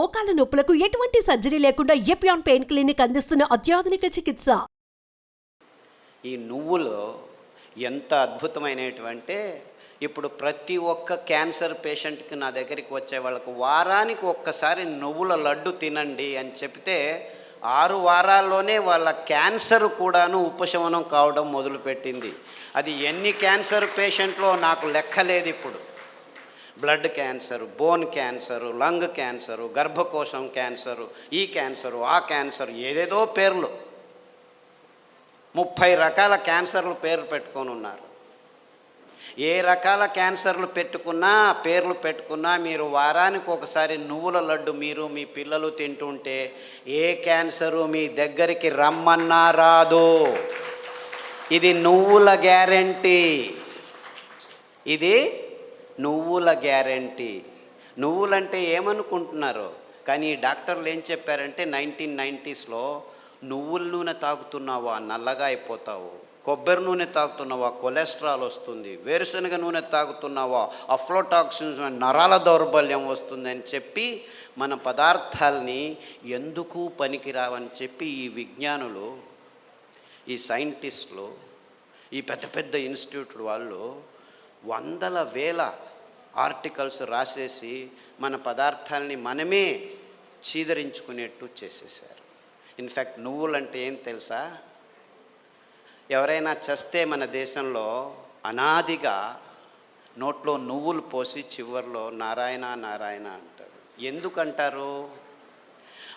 మోకాల నొప్పులకు ఎటువంటి సర్జరీ లేకుండా ఎపియాన్ పెయిన్ క్లినిక్ అందిస్తున్న అత్యాధునిక చికిత్స. ఈ నువ్వులో ఎంత అద్భుతమైనటువంటి ఇప్పుడు ప్రతి ఒక్క క్యాన్సర్ పేషెంట్కి నా దగ్గరికి వచ్చే వాళ్ళకు వారానికి ఒక్కసారి నువ్వుల లడ్డు తినండి అని చెప్తే ఆరు వారాల్లోనే వాళ్ళ క్యాన్సర్ కూడాను ఉపశమనం కావడం మొదలుపెట్టింది. అది ఎన్ని క్యాన్సర్ పేషెంట్లో నాకు లెక్కలేదు ఇప్పుడు. Blood cancer bone cancer lung cancer గర్భకోశం cancer ఈ క్యాన్సరు ఆ క్యాన్సర్ ఏదేదో పేర్లు. ముప్పై రకాల క్యాన్సర్లు పేర్లు పెట్టుకొని ఉన్నారు. ఏ రకాల క్యాన్సర్లు పెట్టుకున్నా పేర్లు పెట్టుకున్నా మీరు వారానికి ఒకసారి నువ్వుల లడ్డు మీరు మీ పిల్లలు తింటుంటే ఏ క్యాన్సరు మీ దగ్గరికి రమ్మన్నా రాదు. ఇది నువ్వుల గ్యారంటీ. ఇది నువ్వుల గ్యారంటీ. నువ్వులంటే ఏమనుకుంటున్నారు? కానీ ఈ డాక్టర్లు ఏం చెప్పారంటే నైన్టీన్ నైంటీస్లో నువ్వుల నూనె తాగుతున్నావా? నల్లగా అయిపోతావు. కొబ్బరి నూనె తాగుతున్నావా? కొలెస్ట్రాల్ వస్తుంది. వేరుశనగ నూనె తాగుతున్నావా? అఫ్లోటాక్సిన్స్ నరాల దౌర్బల్యం వస్తుందని చెప్పి మన పదార్థాలని ఎందుకు పనికిరావని చెప్పి ఈ విజ్ఞానులు ఈ సైంటిస్టులు ఈ పెద్ద పెద్ద ఇన్స్టిట్యూట్ వాళ్ళు వందల వేల ఆర్టికల్స్ రాసేసి మన పదార్థాలని మనమే చీదరించుకునేట్టు చేసేసారు ఇన్ఫ్యాక్ట్ నువ్వులంటే ఏం తెలుసా? ఎవరైనా చస్తే మన దేశంలో అనాదిగా నోట్లో నువ్వులు పోసి చివర్లో నారాయణ నారాయణ అంటారు. ఎందుకంటారు?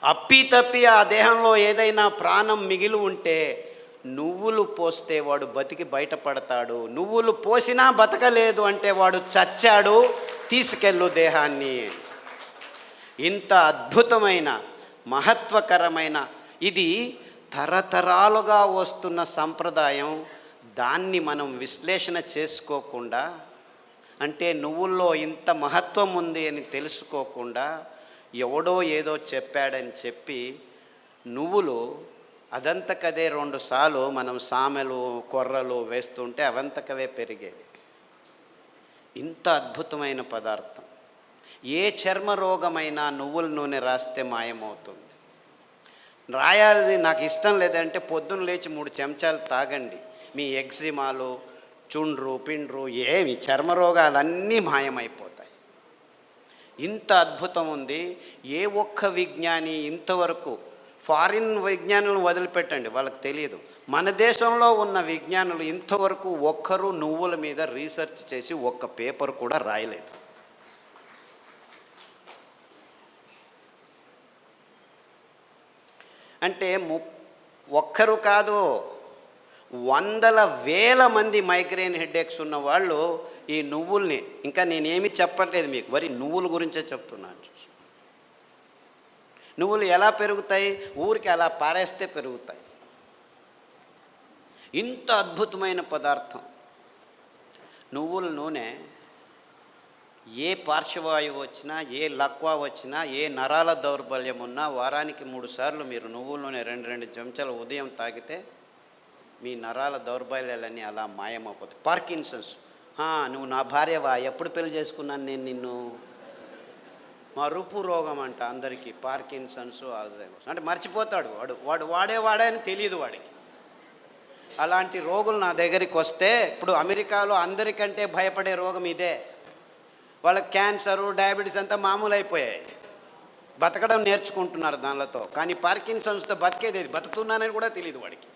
అప్పి తప్పి ఆ దేహంలో ఏదైనా ప్రాణం మిగిలి ఉంటే నువ్వులు పోస్తే వాడు బతికి బయటపడతాడు. నువ్వులు పోసినా బతకలేదు అంటే వాడు చచ్చాడు. తీసుకెళ్ళు దేహాన్ని. ఇంత అద్భుతమైన మహత్వకరమైన ఇది తరతరాలుగా వస్తున్న సంప్రదాయం. దాన్ని మనం విశ్లేషణ చేసుకోకుండా అంటే నువ్వుల్లో ఇంత మహత్వం ఉంది అని తెలుసుకోకుండా ఎవడో ఏదో చెప్పాడని చెప్పి నువ్వులు అదంతకదే రెండు సార్లు మనం సామెలు కొర్రలు వేస్తుంటే అవంతకవే పెరిగేవి. ఇంత అద్భుతమైన పదార్థం. ఏ చర్మ రోగమైనా నువ్వుల నూనె రాస్తే మాయమవుతుంది. రాయాలి నాకు ఇష్టం లేదంటే పొద్దున్న లేచి మూడు చెంచాలు తాగండి. మీ ఎగ్జిమాలు చుండ్రు పిండ్రు ఏమి చర్మ రోగాలన్నీ మాయమైపోతాయి. ఇంత అద్భుతం ఉంది. ఏ ఒక్క విజ్ఞాని ఇంతవరకు ఫారిన్ విజ్ఞానులను వదిలిపెట్టండి వాళ్ళకి తెలియదు మన దేశంలో ఉన్న విజ్ఞానులు ఇంతవరకు ఒక్కరు నువ్వుల మీద రీసెర్చ్ చేసి ఒక్క పేపర్ కూడా రాయలేదు. అంటే ము ఒక్కరు కాదు వందల వేల మంది మైగ్రేన్ హెడేక్స్ ఉన్న వాళ్ళు ఈ నువ్వుల్ని ఇంకా నేనేమి చెప్పట్లేదు మీకు వరి నువ్వుల గురించే చెప్తున్నాను నువ్వులు ఎలా పెరుగుతాయి? ఊరికి అలా పారేస్తే పెరుగుతాయి. ఇంత అద్భుతమైన పదార్థం. నువ్వుల నూనె ఏ పార్శ్వవాయువు వచ్చినా ఏ లక్వా వచ్చినా ఏ నరాల దౌర్బల్యం ఉన్నా వారానికి మూడు సార్లు మీరు నువ్వుల నూనె రెండు రెండు చెంచాలు ఉదయం తాగితే మీ నరాల దౌర్బల్యాలన్నీ అలా మాయమైపోతాయి పార్కిన్సన్స్. నువ్వు నా భార్యవా? ఎప్పుడు పెళ్ళి చేసుకున్నాను నేను నిన్ను? మరుపు రోగం అంట అందరికీ పార్కిన్సన్స్ ఆల్జైమర్స్. అంటే మర్చిపోతాడు వాడు. వాడు వాడే వాడే అని తెలియదు వాడికి. అలాంటి రోగులు నా దగ్గరికి వస్తే ఇప్పుడు అమెరికాలో అందరికంటే భయపడే రోగం ఇదే. వాళ్ళకి క్యాన్సరు డయాబెటీస్ అంతా మామూలు అయిపోయాయి బతకడం నేర్చుకుంటున్నారు దానిలతో. కానీ పార్కిన్సన్స్తో బతికేది బతుకుతున్నానని కూడా తెలియదు వాడికి.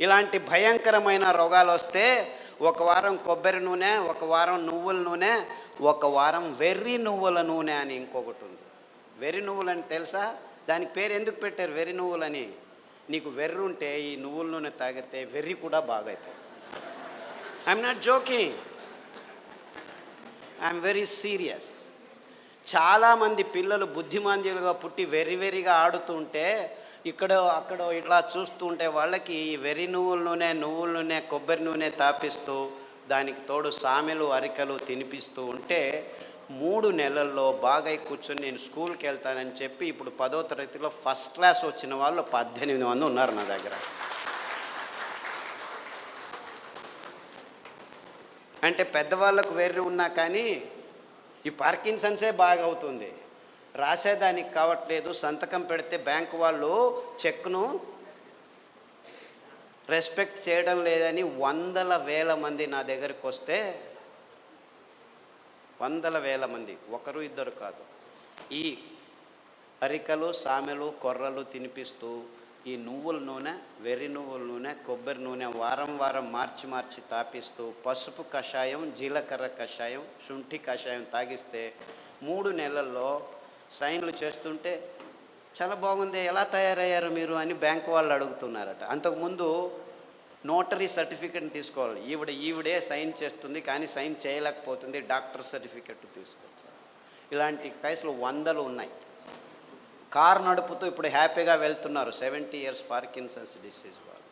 ఇలాంటి భయంకరమైన రోగాలు వస్తే ఒక వారం కొబ్బరి నూనె ఒక వారం నువ్వుల నూనె ఒక వారం వెర్రి నువ్వుల నూనె అని ఇంకొకటి ఉంది. వెర్రి నువ్వులని తెలుసా? దానికి పేరు ఎందుకు పెట్టారు వెర్రి నువ్వులని? నీకు వెర్రి ఉంటే ఈ నువ్వుల నూనె తాగితే వెర్రి కూడా బాగా అయిపోతుంది I'm not joking I'm very serious చాలామంది పిల్లలు బుద్ధిమాంద్యులుగా పుట్టి వెర్రి వెర్రిగా ఆడుతుంటే ఇక్కడ అక్కడ ఇట్లా చూస్తూ ఉంటే వాళ్ళకి ఈ వెర్రి నువ్వుల నూనె నువ్వుల నూనె కొబ్బరి నూనె తాపిస్తూ దానికి తోడు సామెలు అరికలు తినిపిస్తూ ఉంటే మూడు నెలల్లో బాగా కూర్చొని నేను స్కూల్కి వెళ్తానని చెప్పి ఇప్పుడు పదో తరగతిలో ఫస్ట్ క్లాస్ వచ్చిన వాళ్ళు పద్దెనిమిది మంది ఉన్నారు నా దగ్గర. అంటే పెద్దవాళ్ళకు వెర్రి ఉన్నా కానీ ఈ పార్కిన్సన్సే బాగా అవుతుంది. రాసేదానికి కావట్లేదు సంతకం పెడితే బ్యాంకు వాళ్ళు చెక్ను రెస్పెక్ట్ చేయడం లేదని వందల వేల మంది నా దగ్గరికి వస్తే వందల వేల మంది ఒకరు ఇద్దరు కాదు. ఈ అరికలు సామెలు కొర్రలు తినిపిస్తూ ఈ నువ్వుల నూనె వెర్రి నువ్వుల నూనె కొబ్బరి నూనె వారం వారం మార్చి మార్చి తాపిస్తూ పసుపు కషాయం జీలకర్ర కషాయం శుంఠి కషాయం తాగిస్తే మూడు నెలల్లో సైన్లు చేస్తుంటే చాలా బాగుంది. ఎలా తయారయ్యారు మీరు అని బ్యాంక్ వాళ్ళు అడుగుతున్నారట. అంతకుముందు నోటరీ సర్టిఫికెట్ని తీసుకోవాలి. ఈవిడ ఈవిడే సైన్ చేస్తుంది కానీ సైన్ చేయలేకపోతుంది. డాక్టర్ సర్టిఫికెట్ తీసుకోవచ్చు ఇలాంటి కేసులు వందలు ఉన్నాయి. కారు నడుపుతూ ఇప్పుడు హ్యాపీగా వెళ్తున్నారు. సెవెంటీ ఇయర్స్ పార్కిన్సన్స్ డిసీజ్ వాళ్ళు.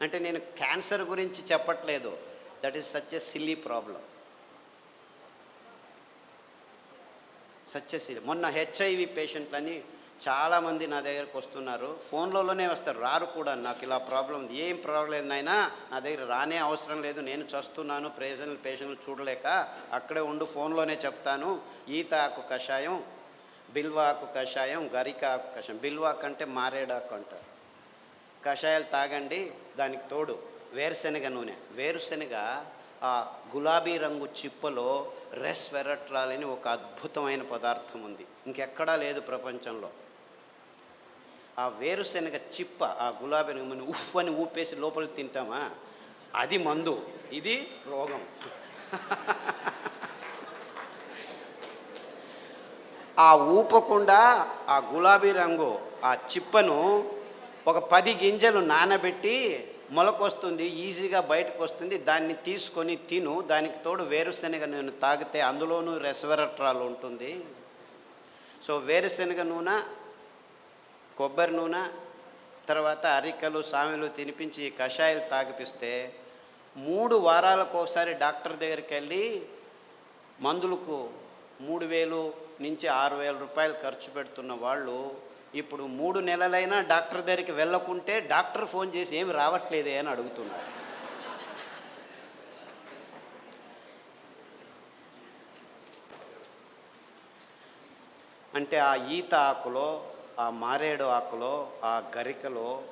అంటే నేను క్యాన్సర్ గురించి చెప్పట్లేదు. That is such a silly problem. Such a silly. మొన్న హెచ్ఐవి పేషెంట్లని చాలామంది నా దగ్గరకు వస్తున్నారు. ఫోన్లలోనే వస్తారు. రారు కూడా. నాకు ఇలా ప్రాబ్లం ఉంది. ఏం ప్రాబ్లం లేదు నా దగ్గర రానే అవసరం లేదు. నేను చస్తున్నాను ప్రేజనల్ పేషెంట్లు చూడలేక అక్కడే ఉండు ఫోన్లోనే చెప్తాను. ఈత ఆకు కషాయం బిల్వాకు కషాయం గరిక ఆకు కషాయం. బిల్వాకు అంటే మారేడాకు అంటారు కషాయాలు తాగండి దానికి తోడు వేరుశనగ నూనె. వేరుశనగ ఆ గులాబీ రంగు చిప్పలో రెస్వెరట్రాల్ అని ఒక అద్భుతమైన పదార్థం ఉంది. ఇంకెక్కడా లేదు ప్రపంచంలో. ఆ వేరుశనగ చిప్ప ఆ గులాబీ రంగు మనం అని ఊపేసి లోపలికి తింటామా? అది మందు. ఇది రోగం. ఆ ఊపకుండా ఆ గులాబీ రంగు ఆ చిప్పను ఒక పది గింజలు నానబెట్టి మొలకొస్తుంది ఈజీగా బయటకు వస్తుంది దాన్ని తీసుకొని తిను. దానికి తోడు వేరుశనగ నూనె తాగితే అందులోనూ రెస్వెరట్రాల్ ఉంటుంది. సో వేరుశనగ నూనె కొబ్బరి నూనె తర్వాత అరికలు సామెలు తినిపించి కషాయాలు తాగిపిస్తే మూడు వారాలకు ఒకసారి డాక్టర్ దగ్గరికి వెళ్ళి మందులకు మూడు వేలు నుంచి ఆరు వేల రూపాయలు ఖర్చు పెడుతున్న వాళ్ళు ఇప్పుడు మూడు నెలలైనా డాక్టర్ దగ్గరికి వెళ్ళకుంటే డాక్టర్ ఫోన్ చేసి ఏమి రావట్లేదే అని అడుగుతున్నారు. అంటే ఆ ఈత ఆకులో ఆ మారేడు ఆకులో ఆ గరికలో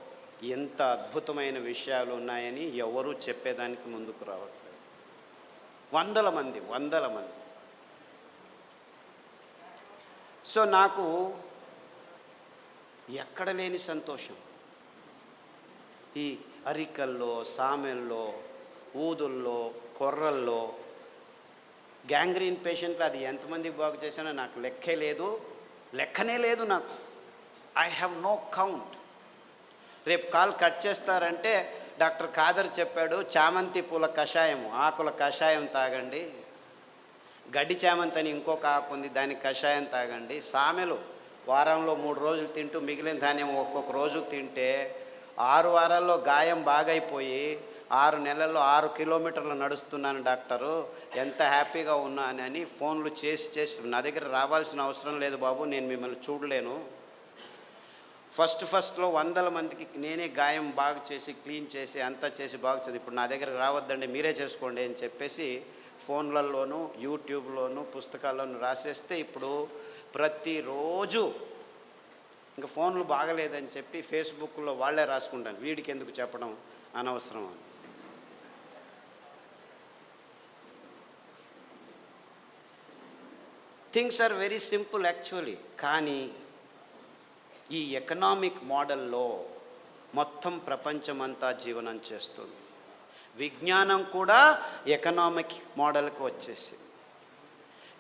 ఎంత అద్భుతమైన విషయాలు ఉన్నాయని ఎవరూ చెప్పేదానికి ముందుకు రావట్లేదు. వందల మంది వందల మంది. సో నాకు ఎక్కడ లేని సంతోషం. ఈ అరికల్లో సామెల్లో ఊదుల్లో కొర్రల్లో గ్యాంగ్రీన్ పేషెంట్లు అది ఎంతమందికి బాగు చేశానో నాకు లెక్కే లేదు. లెక్కనే లేదు నాకు. ఐ హ్యావ్ నో కౌంట్ రేపు కాల్ కట్ చేస్తారంటే డాక్టర్ ఖాదర్ చెప్పాడు చామంతి పూల కషాయం ఆకుల కషాయం తాగండి. గడ్డి చామంతి అని ఇంకొక ఆకు ఉంది దానికి కషాయం తాగండి. సామెలు వారంలో మూడు రోజులు తింటూ మిగిలిన ధాన్యం ఒక్కొక్క రోజు తింటే ఆరు వారాల్లో గాయం బాగైపోయి ఆరు నెలల్లో ఆరు కిలోమీటర్లు నడుస్తున్నాను డాక్టరు. ఎంత హ్యాపీగా ఉన్నానని అని ఫోన్లు చేసి చేసి నా దగ్గర రావాల్సిన అవసరం లేదు బాబు నేను మిమ్మల్ని చూడలేను. ఫస్ట్ ఫస్ట్లో వందల మందికి నేనే గాయం బాగు చేసి క్లీన్ చేసి అంతా చేసి బాగు చేసి ఇప్పుడు నా దగ్గర రావద్దండి మీరే చేసుకోండి అని చెప్పేసి ఫోన్లలోనూ యూట్యూబ్లోనూ పుస్తకాల్లోనూ రాసేస్తే ఇప్పుడు ప్రతిరోజు ఇంకా ఫోన్లు బాగలేదని చెప్పి ఫేస్బుక్లో వాళ్ళే రాసుకుంటాను వీడికి ఎందుకు చెప్పడం అనవసరం అని. Things are very simple actually. కానీ ఈ ఎకనామిక్ మోడల్లో మొత్తం ప్రపంచమంతా జీవనం చేస్తుంది. విజ్ఞానం కూడా ఎకనామిక్ మోడల్కి వచ్చేసింది.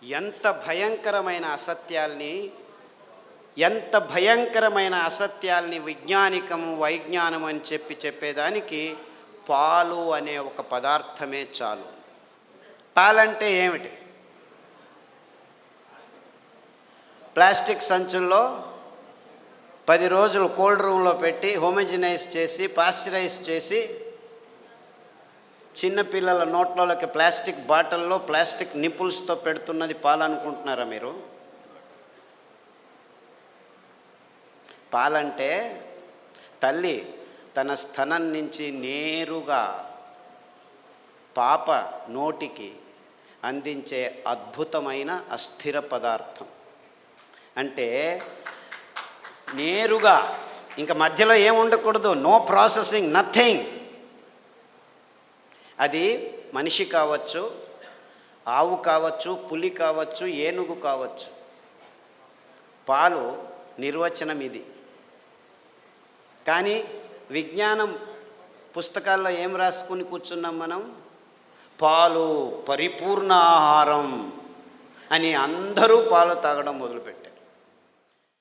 ఎంత భయంకరమైన అసత్యాల్ని ఎంత భయంకరమైన అసత్యాల్ని విజ్ఞానికం వైజ్ఞానం అని చెప్పి చెప్పేదానికి పాలు అనే ఒక పదార్థమే చాలు. పాలంటే ఏమిటి? ప్లాస్టిక్ సంచుల్లో పది రోజులు కోల్డ్ రూమ్లో పెట్టి హోమిజినైజ్ చేసి పాశ్చరైజ్ చేసి చిన్నపిల్లల నోట్లలోకి ప్లాస్టిక్ బాటిల్లో ప్లాస్టిక్ నిపుల్స్తో పెడుతున్నది పాలనుకుంటున్నారా మీరు? పాలంటే తల్లి తన స్థనం నుంచి నేరుగా పాప నోటికి అందించే అద్భుతమైన అస్థిర పదార్థం. అంటే నేరుగా ఇంకా మధ్యలో ఏం ఉండకూడదు. నో ప్రాసెసింగ్ నథింగ్ అది మనిషి కావచ్చు ఆవు కావచ్చు పులి కావచ్చు ఏనుగు కావచ్చు. పాలు నిర్వచనం ఇది. కానీ విజ్ఞానం పుస్తకాల్లో ఏం రాసుకుని కూర్చున్నాం మనం? పాలు పరిపూర్ణ ఆహారం అని అందరూ పాలు తాగడం మొదలుపెట్టారు.